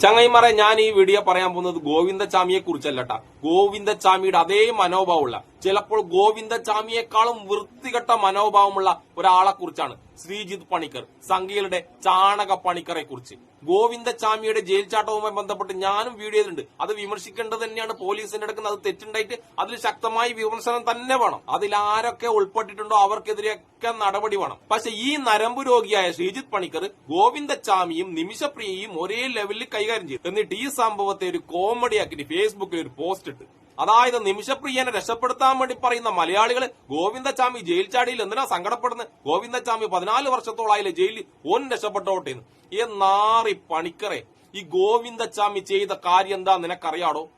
ചങ്ങൈമാരെ ഞാൻ ഈ വീഡിയോ പറയാൻ പോകുന്നത് ഗോവിന്ദചാമിയെ കുറിച്ചല്ലട്ടാ ഗോവിന്ദചാമിയുടെ അതേ മനോഭാവമുള്ള ചിലപ്പോൾ ഗോവിന്ദചാമിയെക്കാളും വൃത്തികെട്ട മനോഭാവമുള്ള ഒരാളെ കുറിച്ചാണ് ശ്രീജിത്ത് പണിക്കർ സംഘികളുടെ ചാണക പണിക്കറെ കുറിച്ച് ഗോവിന്ദചാമിയുടെ ജയിൽ ചാട്ടവുമായി ബന്ധപ്പെട്ട് ഞാനും വീഡിയോ ചെയ്തിട്ടുണ്ട്. അത് വിമർശിക്കേണ്ടത് തന്നെയാണ്. പോലീസിന്റെ അടുക്കുന്ന അത് തെറ്റുണ്ടായിട്ട് അതിൽ ശക്തമായി വിമർശനം തന്നെ വേണം. അതിൽ ആരൊക്കെ ഉൾപ്പെട്ടിട്ടുണ്ടോ അവർക്കെതിരെയൊക്കെ നടപടി വേണം. പക്ഷെ ഈ നരമ്പ് രോഗിയായ ശ്രീജിത്ത് പണിക്കർ ഗോവിന്ദചാമിയും നിമിഷപ്രിയയും ഒരേ ലെവലിൽ കൈകാര്യം ചെയ്തു. എന്നിട്ട് ഈ സംഭവത്തെ ഒരു കോമഡി ആക്കിയിട്ട് ഫേസ്ബുക്കിൽ ഒരു പോസ്റ്റ് ഇട്ട്. അതായത് നിമിഷപ്രിയനെ രക്ഷപ്പെടുത്താൻ വേണ്ടി പറയുന്ന മലയാളികൾ ഗോവിന്ദചാമി ജയിൽ ചാടിയിൽ എന്തിനാ സങ്കടപ്പെടുന്നത്? ഗോവിന്ദചാമി പതിനാല് വർഷത്തോളായില്ലേ ജയിലിൽ? ഓൻ രക്ഷപ്പെട്ടോട്ടെ. ഈ നാറി പണിക്കറെ ഈ ഗോവിന്ദചാമി ചെയ്ത കാര്യം എന്താ നിനക്കറിയാടോ?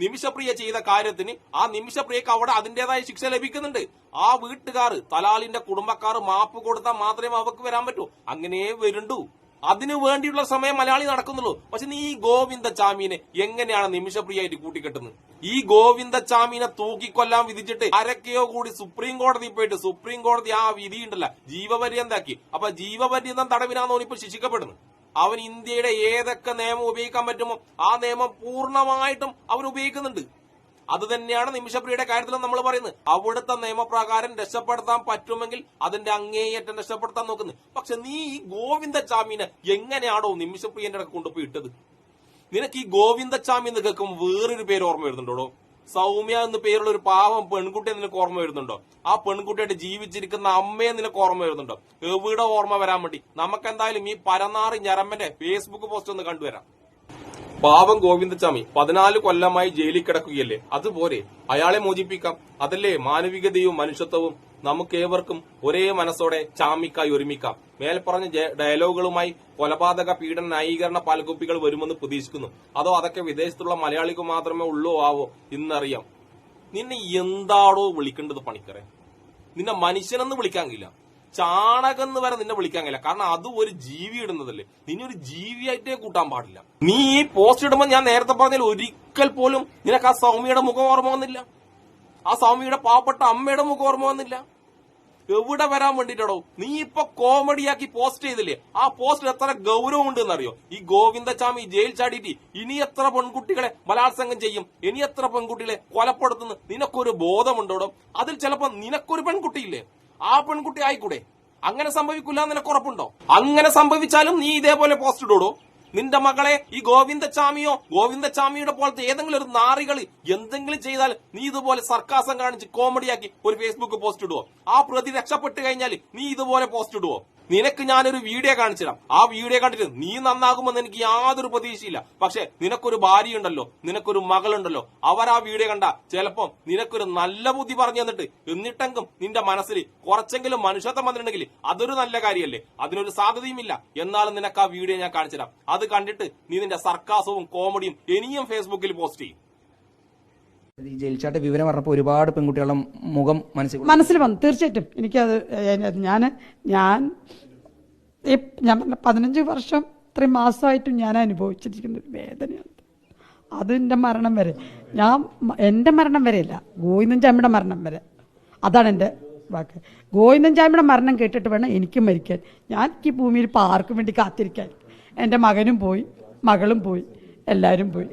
നിമിഷപ്രിയ ചെയ്ത കാര്യത്തിന് ആ നിമിഷപ്രിയക്ക് അവിടെ അതിന്റേതായ ശിക്ഷ ലഭിക്കുന്നുണ്ട്. ആ വീട്ടുകാർ തലാലിന്റെ കുടുംബക്കാർ മാപ്പ് കൊടുത്താൽ മാത്രമേ അവർക്ക് വരാൻ പറ്റൂ. അങ്ങനെ വരുണ്ടു. അതിനു വേണ്ടിയുള്ള സമയം മലയാളി നടക്കുന്നുള്ളൂ. പക്ഷെ നീ ഈ ഗോവിന്ദചാമീനെ എങ്ങനെയാണ് നിമിഷപ്രിയായിട്ട് കൂട്ടിക്കെട്ടുന്നത്? ഈ ഗോവിന്ദ ചാമീനെ തൂക്കിക്കൊല്ലാൻ വിധിച്ചിട്ട് ആരൊക്കെയോ കൂടി സുപ്രീം കോടതി പോയിട്ട് സുപ്രീം കോടതി ആ വിധി ഉണ്ടല്ല ജീവപര്യന്താക്കി അപ്പൊ ജീവപര്യന്തം തടവിനാന്ന് ഓനിപ്പോ ശിക്ഷിക്കപ്പെടുന്നു അവൻ ഇന്ത്യയുടെ ഏതൊക്കെ നിയമം ഉപയോഗിക്കാൻ പറ്റുമോ? ആ നിയമം പൂർണമായിട്ടും അവൻ ഉപയോഗിക്കുന്നുണ്ട്. അത് തന്നെയാണ് നിമിഷപ്രിയയുടെ കാര്യത്തിലും നമ്മൾ പറയുന്നത്. അവിടുത്തെ നിയമപ്രകാരം രക്ഷപ്പെടുത്താൻ പറ്റുമെങ്കിൽ അതിന്റെ അങ്ങേയറ്റം രക്ഷപ്പെടുത്താൻ നോക്കുന്നത് പക്ഷെ നീ ഈ ഗോവിന്ദചാമിനെ എങ്ങനെയാണോ നിമിഷപ്രിയന്റെ ഇടയ്ക്ക് കൊണ്ടുപോയി ഇട്ടത്? നിനക്ക് ഈ ഗോവിന്ദചാമി എന്ന് കേൾക്കുമ്പോൾ വേറൊരു പേര് ഓർമ്മ വരുന്നുണ്ടോ സൗമ്യ എന്ന് പേരുള്ള ഒരു പാവം പെൺകുട്ടിയെ നിനക്ക് ഓർമ്മ വരുന്നുണ്ടോ? ആ പെൺകുട്ടിയായിട്ട് ജീവിച്ചിരിക്കുന്ന അമ്മയെ നിനക്ക് ഓർമ്മ വരുന്നുണ്ടോ? എവിടെ ഓർമ്മ വരാൻ വേണ്ടി. നമുക്ക് എന്തായാലും ഈ പരനാറി ഞരമ്മന്റെ ഫേസ്ബുക്ക് പോസ്റ്റ് ഒന്ന് കണ്ടുവരാം. പാവം ഗോവിന്ദസ്വാമി പതിനാല് കൊല്ലമായി ജയിലിൽ കിടക്കുകയല്ലേ? അതുപോലെ അയാളെ മോചിപ്പിക്കാം. അതല്ലേ മാനവികതയും മനുഷ്യത്വവും? നമുക്കേവർക്കും ഒരേ മനസ്സോടെ ചാമിക്കായി ഒരുമിക്കാം. മേൽപ്പറഞ്ഞ ഡയലോഗുകളുമായി കൊലപാതക പീഡന ന്യായീകരണ പാൽകുപ്പികൾ വരുമെന്ന് പ്രതീക്ഷിക്കുന്നു. അതോ അതൊക്കെ വിദേശത്തുള്ള മലയാളിക്ക് മാത്രമേ ഉള്ളൂ ആവോ ഇന്നറിയാം. നിന്നെ എന്താണോ വിളിക്കേണ്ടത് പണിക്കറെ നിന്നെ മനുഷ്യനെന്ന് വിളിക്കാൻ കഴിയില്ല. ചാണകം എന്ന് വരെ നിന്നെ വിളിക്കാൻ കഴിയില്ല. കാരണം അത് ഒരു ജീവി ഇടുന്നതല്ലേ. നിന്നെ ഒരു ജീവിയായിട്ടേ കൂട്ടാൻ പാടില്ല. നീ ഈ പോസ്റ്റ് ഇടുമ്പോൾ ഞാൻ നേരത്തെ പറഞ്ഞാൽ ഒരിക്കൽ പോലും നിനക്ക് ആ സൗമ്യയുടെ മുഖം ഓർമ്മ വന്നില്ല. ആ സൗമ്യയുടെ പാവപ്പെട്ട അമ്മയുടെ മുഖം ഓർമ്മ വന്നില്ല. എവിടെ വരാൻ വേണ്ടിട്ടാണോ നീ ഇപ്പൊ കോമഡിയാക്കി പോസ്റ്റ് ചെയ്തില്ലേ? ആ പോസ്റ്റിൽ എത്ര ഗൗരവം ഉണ്ട് എന്നറിയോ? ഈ ഗോവിന്ദചാമി ജയിൽ ചാടിയിട്ട് ഇനി എത്ര പെൺകുട്ടികളെ ബലാത്സംഗം ചെയ്യും? ഇനി എത്ര പെൺകുട്ടികളെ കൊലപ്പെടുത്തുന്നു? നിനക്കൊരു ബോധമുണ്ടോടോ? അതിൽ ചിലപ്പോ നിനക്കൊരു പെൺകുട്ടിയില്ലേ? ആ പെൺകുട്ടി ആയിക്കൂടെ? അങ്ങനെ സംഭവിക്കില്ല നിനക്ക് ഉറപ്പുണ്ടോ? അങ്ങനെ സംഭവിച്ചാലും നീ ഇതേപോലെ പോസ്റ്റ് ഇടൂടോ? നിന്റെ മകളെ ഈ ഗോവിന്ദചാമിയോ ഗോവിന്ദച്ചാമിയുടെ പോലത്തെ ഏതെങ്കിലും ഒരു നാറികൾ എന്തെങ്കിലും ചെയ്താൽ നീ ഇതുപോലെ സർക്കാസം കാണിച്ച് കോമഡിയാക്കി ഒരു ഫേസ്ബുക്ക് പോസ്റ്റ് ഇടുവോ? ആ പ്രതി രക്ഷപ്പെട്ട് കഴിഞ്ഞാൽ നീ ഇതുപോലെ പോസ്റ്റ് ഇടുവോ? നിനക്ക് ഞാനൊരു വീഡിയോ കാണിച്ചുതരാം. ആ വീഡിയോ കണ്ടിട്ട് നീ നന്നാകുമെന്ന് എനിക്ക് യാതൊരു പ്രതീക്ഷയില്ല. പക്ഷെ നിനക്കൊരു ഭാര്യ ഉണ്ടല്ലോ നിനക്കൊരു മകളുണ്ടല്ലോ. അവർ ആ വീഡിയോ കണ്ട ചിലപ്പം നിനക്കൊരു നല്ല ബുദ്ധി പറഞ്ഞു തന്നിട്ട് എന്നിട്ടെങ്കിലും നിന്റെ മനസ്സിൽ കുറച്ചെങ്കിലും മനുഷ്യത്വം വന്നിട്ടുണ്ടെങ്കിൽ അതൊരു നല്ല കാര്യമല്ലേ? അതിനൊരു സാധ്യതയുമില്ല. എന്നാലും നിനക്ക് ആ വീഡിയോ ഞാൻ കാണിച്ചുതരാം. അത് കണ്ടിട്ട് നീ നിന്റെ സർക്കാസവും കോമഡിയും ഇനിയും ഫേസ്ബുക്കിൽ പോസ്റ്റ് ചെയ്യും. ഈ ജയിൽ വിവരം പറഞ്ഞപ്പോൾ ഒരുപാട് പെൺകുട്ടികളും മുഖം മനസ്സിൽ. മനസ്സിൽ വന്നു. തീർച്ചയായിട്ടും. എനിക്കത് ഞാൻ ഞാൻ ഞാൻ പറഞ്ഞ പതിനഞ്ച് വർഷം ഇത്രയും മാസമായിട്ടും ഞാൻ അനുഭവിച്ചിരിക്കുന്ന ഒരു വേദനയാണ്. അതിന്റെ മരണം വരെ. ഞാൻ എന്റെ മരണം വരെയല്ല ഗോവിന്ദൻ ചാമിയുടെ മരണം വരെ. അതാണ് എന്റെ വാക്ക്. ഗോവിന്ദൻ ചാമിയുടെ മരണം കേട്ടിട്ട് വേണം എനിക്ക് മരിക്കാൻ. ഞാൻ ഈ ഭൂമിയിൽ ഇപ്പോൾ ആർക്കും വേണ്ടി കാത്തിരിക്കാൻ. എന്റെ മകനും പോയി മകളും പോയി എല്ലാവരും പോയി.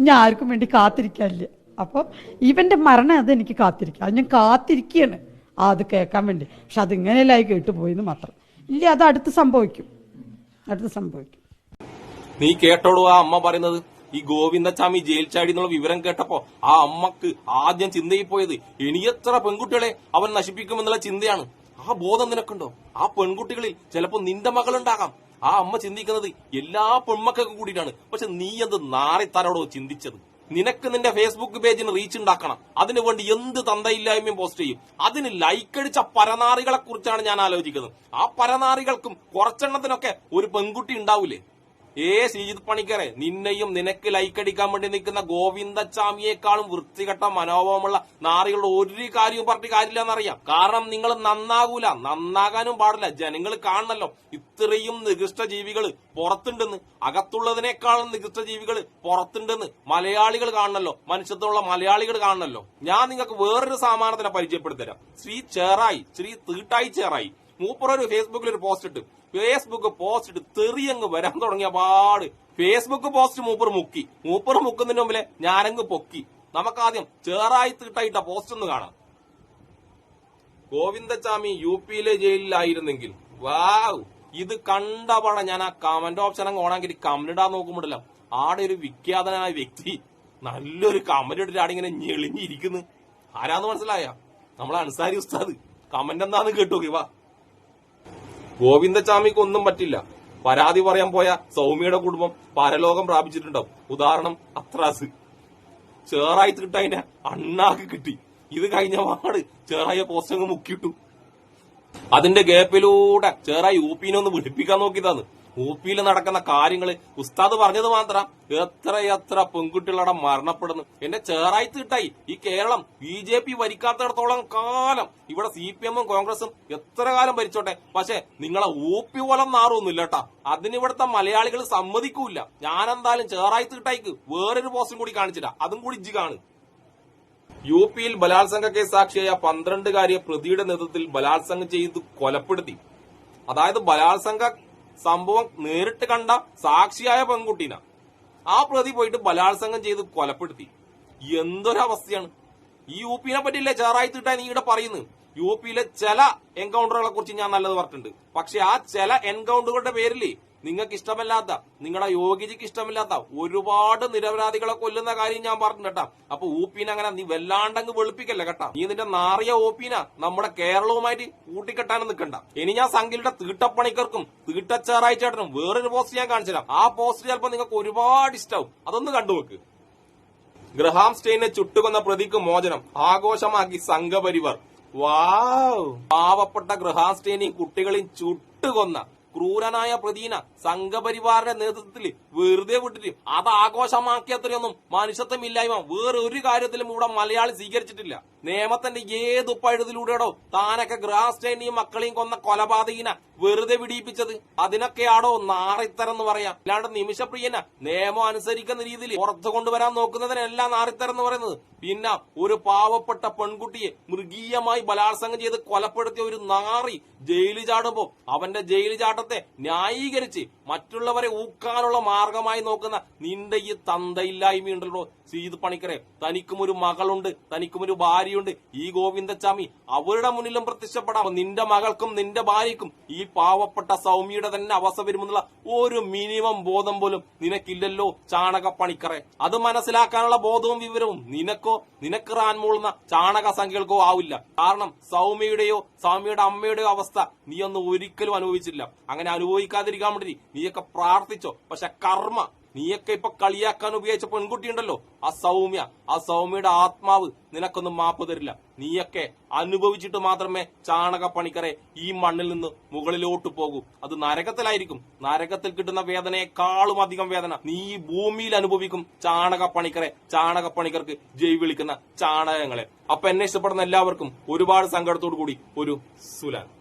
ഞാൻ ആർക്കും വേണ്ടി കാത്തിരിക്കാനില്ല അപ്പം ഇവന്റെ മരണം അതെനിക്ക് കാത്തിരിക്കുക. കാത്തിരിക്കാം അത് ഞാൻ കാത്തിരിക്കുകയാണ് അത് കേൾക്കാൻ വേണ്ടി. പക്ഷെ അതിങ്ങനെയല്ലായി കേട്ടു പോയെന്ന് മാത്രം. ഇല്ല അത് അടുത്ത് സംഭവിക്കും. അടുത്ത് സംഭവിക്കും. നീ കേട്ടോളൂ ആ അമ്മ പറയുന്നത്. ഈ ഗോവിന്ദസ്വാമി ജയിൽ ചാടി എന്നുള്ള വിവരം കേട്ടപ്പോ ആ അമ്മയ്ക്ക് ആദ്യം ചിന്തയിൽ പോയത് ഇനി എത്ര പെൺകുട്ടികളെ അവൻ നശിപ്പിക്കുമെന്നുള്ള ചിന്തയാണ്. ആ ബോധം നിനക്കുണ്ടോ? ആ പെൺകുട്ടികളിൽ ചിലപ്പോ നിന്റെ മകളുണ്ടാകാം. ആ അമ്മ ചിന്തിക്കുന്നത് എല്ലാ പെൺമക്കൾക്കും കൂടിയിട്ടാണ്. പക്ഷെ നീ എന്ത് നാറിത്താരോടോ ചിന്തിച്ചത്? നിനക്ക് നിന്റെ ഫേസ്ബുക്ക് പേജിന് റീച്ച് ഉണ്ടാക്കണം. അതിനു വേണ്ടി എന്ത് തന്തയില്ലായ്മയും പോസ്റ്റ് ചെയ്യും. അതിന് ലൈക്ക് അടിച്ച പരനാറികളെ കുറിച്ചാണ് ഞാൻ ആലോചിക്കുന്നത്. ആ പരനാറികൾക്കും കുറച്ചെണ്ണത്തിനൊക്കെ ഒരു പെൺകുട്ടി ഉണ്ടാവൂലേ? ഏ ശ്രീജിത് പണിക്കറെ നിന്നെയും നിനക്ക് ലൈക്കടിക്കാൻ വേണ്ടി നിൽക്കുന്ന ഗോവിന്ദച്ചാമിയെക്കാളും വൃത്തികെട്ട മനോഭാവമുള്ള നാറികളുടെ ഒരു കാര്യവും പറഞ്ഞിട്ട് കാര്യമില്ല എന്നറിയാം. കാരണം നിങ്ങൾ നന്നാകൂല നന്നാകാനും പാടില്ല. ജനങ്ങൾ കാണണല്ലോ. ഇത്രയും നികൃഷ്ട ജീവികൾ പുറത്തുണ്ടെന്ന് അകത്തുള്ളതിനേക്കാളും നികൃഷ്ട ജീവികൾ പുറത്തുണ്ടെന്ന് മലയാളികൾ കാണണല്ലോ. മനുഷ്യത്വമുള്ള മലയാളികൾ കാണണല്ലോ. ഞാൻ നിങ്ങൾക്ക് വേറൊരു സമാനത്തിനെ പരിചയപ്പെടുത്തരാം. ശ്രീ ചേറായി ശ്രീ തീട്ടായി ചേറായി. മൂപ്പർ ഒരു ഫേസ്ബുക്കിൽ ഒരു പോസ്റ്റ് ഇട്ട് ഫേസ്ബുക്ക് പോസ്റ്റ് ഇട്ട് തെറിയങ്ങ് വരാൻ തുടങ്ങിയ പാട്. ഫേസ്ബുക്ക് പോസ്റ്റ് മൂപ്പർ മുക്കി. മൂപ്പർ മുക്കുന്നതിന് മുമ്പിലെ ഞാനങ്ങ് പൊക്കി. നമുക്കാദ്യം ചേറായി തീട്ടായിട്ട പോസ്റ്റ് ഒന്ന് കാണാം. ഗോവിന്ദച്ചാമി യു പിയിലെ ജയിലിലായിരുന്നെങ്കിൽ വാവ് ഇത് കണ്ടപാട ഞാൻ ആ കമന്റ് ഓപ്ഷൻ അങ്ങ് ഓണാക്കി കമന്റ് ഇടാൻ ആടെ ഒരു വിഖ്യാതനായ വ്യക്തി നല്ലൊരു കമന്റ് ഇട്ടിട്ട് ആടെ ഇങ്ങനെ ഞെളിഞ്ഞിരിക്കുന്നു. ആരാന്ന് മനസ്സിലായ? നമ്മളെ അൻസാരി ഉസ്താദ്. കമന്റ് എന്താന്ന് കേട്ടു വാ. ഗോവിന്ദച്ചാമിക്ക് ഒന്നും പറ്റില്ല. പരാതി പറയാൻ പോയ സൗമ്യയുടെ കുടുംബം പരലോകം പ്രാപിച്ചിട്ടുണ്ടാവും. ഉദാഹരണം അത്രാസ്. ചേറായി കിട്ടതിനെ അണ്ണാക്ക് കിട്ടി. ഇത് കഴിഞ്ഞ പാട് ചേറായ പോസ്റ്റങ്ങ് മുക്കിയിട്ടു. അതിന്റെ ഗേപ്പിലൂടെ ചേറായി യു പിന്നെ ഒന്ന് വിളിപ്പിക്കാൻ നോക്കിയതാണ്. ഊപ്പിയിൽ നടക്കുന്ന കാര്യങ്ങൾ ഉസ്താദ് പറഞ്ഞത് മാത്രം. എത്ര പെൺകുട്ടികളവിടെ മരണപ്പെടുന്നു. എന്നെ ചേറായി തീട്ടായി. ഈ കേരളം ബി ജെ പി ഭരിക്കാത്തിടത്തോളം കാലം. ഇവിടെ സി പി എമ്മും കോൺഗ്രസും എത്ര കാലം ഭരിച്ചോട്ടെ? പക്ഷെ നിങ്ങളെ ഊപ്പി പോലെ നാറൊന്നുമില്ല കേട്ടാ. അതിനിവിടുത്തെ മലയാളികൾ സമ്മതിക്കൂല ഞാനെന്തായാലും ചേറായി തീട്ടായിക്ക് വേറൊരു പോസ്റ്റും കൂടി കാണിച്ചില്ല. അതും കൂടി ഇജ്ജ് കാണു. യു പിയിൽ ബലാത്സംഗ കേസ് സാക്ഷിയായ പന്ത്രണ്ടുകാരിയെ പ്രതിയുടെ നേതൃത്വത്തിൽ ബലാത്സംഗം ചെയ്ത് കൊലപ്പെടുത്തി. അതായത് ബലാത്സംഗ സംഭവം നേരിട്ട് കണ്ട സാക്ഷിയായ പെൺകുട്ടീന. ആ പ്രതി പോയിട്ട് ബലാത്സംഗം ചെയ്ത് കൊലപ്പെടുത്തി. എന്തൊരവസ്ഥയാണ്? ഈ യു പിനെ പറ്റിയില്ലേ ചേറായി തീട്ടാ നീ ഇവിടെ പറയുന്നു യു പിയിലെ ചില എൻകൗണ്ടറുകളെ കുറിച്ച് ഞാൻ നല്ലത് പറഞ്ഞിട്ടുണ്ട്. പക്ഷെ ആ ചില എൻകൗണ്ടറുകളുടെ പേരിൽ നിങ്ങൾക്ക് ഇഷ്ടമല്ലാത്ത നിങ്ങളുടെ യോഗ്യതയ്ക്ക് ഇഷ്ടമില്ലാത്ത ഒരുപാട് നിരപരാധികളെ കൊല്ലുന്ന കാര്യം ഞാൻ പറഞ്ഞു കേട്ടാ അപ്പൊ ഊപ്പീനെ അങ്ങനെ നീ വല്ലാണ്ടങ്ങ് വെളുപ്പിക്കല്ല കേട്ടാ. നീ നിന്റെ നാറിയ ഓപ്പീന നമ്മുടെ കേരളവുമായിട്ട് കൂട്ടിക്കെട്ടാനും നിൽക്കണ്ട. ഇനി ഞാൻ സംഖ്യയുടെ തീട്ടപ്പണിക്കർക്കും തീട്ടച്ചേറായി ചേട്ടനും വേറൊരു പോസ്റ്റ് ഞാൻ കാണിച്ചു തരാം ആ പോസ്റ്റ് ചിലപ്പോ നിങ്ങൾക്ക് ഒരുപാട് ഇഷ്ടാവും. അതൊന്ന് കണ്ടു നോക്ക്. ഗ്രഹാം സ്റ്റെയിനെ ചുട്ടുകൊന്ന പ്രതിക്ക് മോചനം. ആഘോഷമാക്കി സംഘപരിവർ. വാവ്. പാവപ്പെട്ട ഗ്രഹാം സ്റ്റെയിനെയും കുട്ടികളെയും ചുട്ടുകൊന്ന ക്രൂരനായ പ്രതീന സംഘപരിവാറിന്റെ നേതൃത്വത്തിൽ വെറുതെ വിട്ടിട്ട് അത് ആഘോഷമാക്കിയത്രയൊന്നും മനുഷ്യത്വമില്ലായ്മ. വേറെ ഒരു കാര്യത്തിലും ഇവിടെ മലയാളി സ്വീകരിച്ചിട്ടില്ല. നിയമത്തിന്റെ ഏത് പഴുതിലൂടെയാണോ താനൊക്കെ ഗ്രാസ്റ്റൈനെയും മക്കളെയും കൊന്ന കൊലപാതകിന വെറുതെ വിടിയിപ്പിച്ചത്. അതിനൊക്കെയാണോ നാറിത്തരം എന്ന് പറയാം. അല്ലാണ്ട് നിമിഷപ്രിയന നിയമം അനുസരിക്കുന്ന രീതിയിൽ പുറത്തു കൊണ്ടുവരാൻ നോക്കുന്നതിനല്ല നാറിത്തരം എന്ന് പറയുന്നത്. പിന്നെ ഒരു പാവപ്പെട്ട പെൺകുട്ടിയെ മൃഗീയമായി ബലാത്സംഗം ചെയ്ത് കൊലപ്പെടുത്തിയ ഒരു നാറി ജയിലിൽ ചാടുമ്പോ അവന്റെ ജയിലിൽ ചാട്ടത്തെ ന്യായീകരിച്ച് മറ്റുള്ളവരെ ഊക്കാനുള്ള മാർഗമായി നോക്കുന്ന നിന്റെ ഈ തന്തയില്ലായ്മയുണ്ടല്ലോ. സീത് പണിക്കരെ തനിക്കും ഒരു മകളുണ്ട് തനിക്കും ഒരു ഭാര്യയുണ്ട് ഈ ഗോവിന്ദച്ചാമി അവരുടെ മുന്നിലും പ്രത്യക്ഷപ്പെടാം. നിന്റെ മകൾക്കും നിന്റെ ഭാര്യയ്ക്കും ഈ പാവപ്പെട്ട സൗമ്യയുടെ തന്നെ അവസ്ഥ വരുമെന്നുള്ള ഒരു മിനിമം ബോധം പോലും നിനക്കില്ലല്ലോ ചാണക പണിക്കറെ അത് മനസ്സിലാക്കാനുള്ള ബോധവും വിവരവും നിനക്കോ നിനക്ക് റാൻ മൂളുന്ന ചാണക സംഖ്യകൾക്കോ ആവില്ല. കാരണം സൗമ്യയുടെയോ സൗമ്യയുടെ അമ്മയുടെയോ അവസ്ഥ നീ ഒന്നും ഒരിക്കലും അനുഭവിച്ചില്ല. അങ്ങനെ അനുഭവിക്കാതിരിക്കാൻ വേണ്ടി നീയൊക്കെ പ്രാർത്ഥിച്ചോ. പക്ഷെ കർമ്മ നീയൊക്കെ ഇപ്പൊ കളിയാക്കാൻ ഉപയോഗിച്ച പെൺകുട്ടിയുണ്ടല്ലോ. ആ സൗമ്യ ആ സൗമ്യയുടെ ആത്മാവ് നിനക്കൊന്നും മാപ്പ് തരില്ല. നീയൊക്കെ അനുഭവിച്ചിട്ട് മാത്രമേ ചാണക പണിക്കറെ ഈ മണ്ണിൽ നിന്ന് മുകളിലോട്ട് പോകൂ. അത് നരകത്തിലായിരിക്കും. നരകത്തിൽ കിട്ടുന്ന വേദനയെക്കാളും അധികം വേദന. നീ ഈ ഭൂമിയിൽ അനുഭവിക്കും ചാണക പണിക്കറെ ചാണക പണിക്കർക്ക് ജയ് വിളിക്കുന്ന ചാണകങ്ങളെ. അപ്പൊ എന്നെ ഇഷ്ടപ്പെടുന്ന എല്ലാവർക്കും ഒരുപാട് സങ്കടത്തോടു കൂടി ഒരു സുലാൻ.